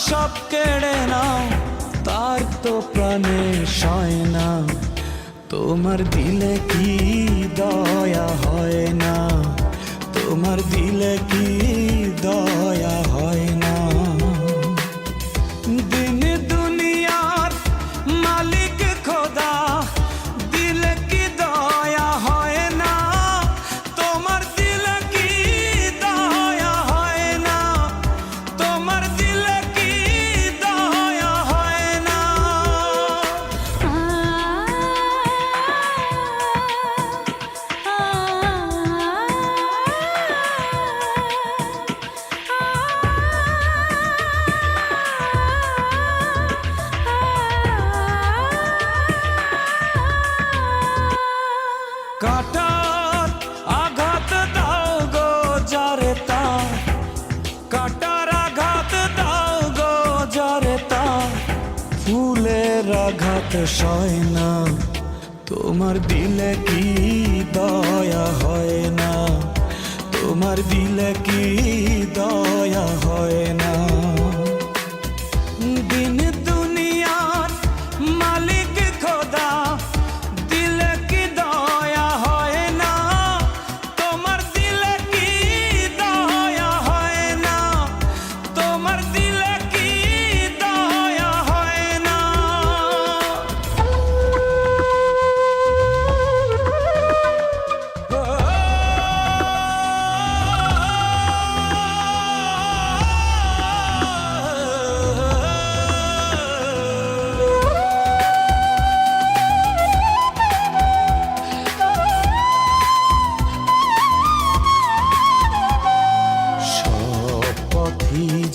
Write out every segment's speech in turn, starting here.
সব কেড়ে নাও, তার তো প্রাণে সয় না তোমার দিলে কি দয়া হয় না? তোমার দিলে কি দয়া কাটার আঘাত আঘাত ফুলের আঘাত না, তোমার দিলে কি দয়া হয় না? তোমার দিলে কি দয়া হয় না?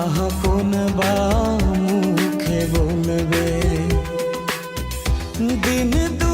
আহা কোন বা মুখে বলবে? দিন দু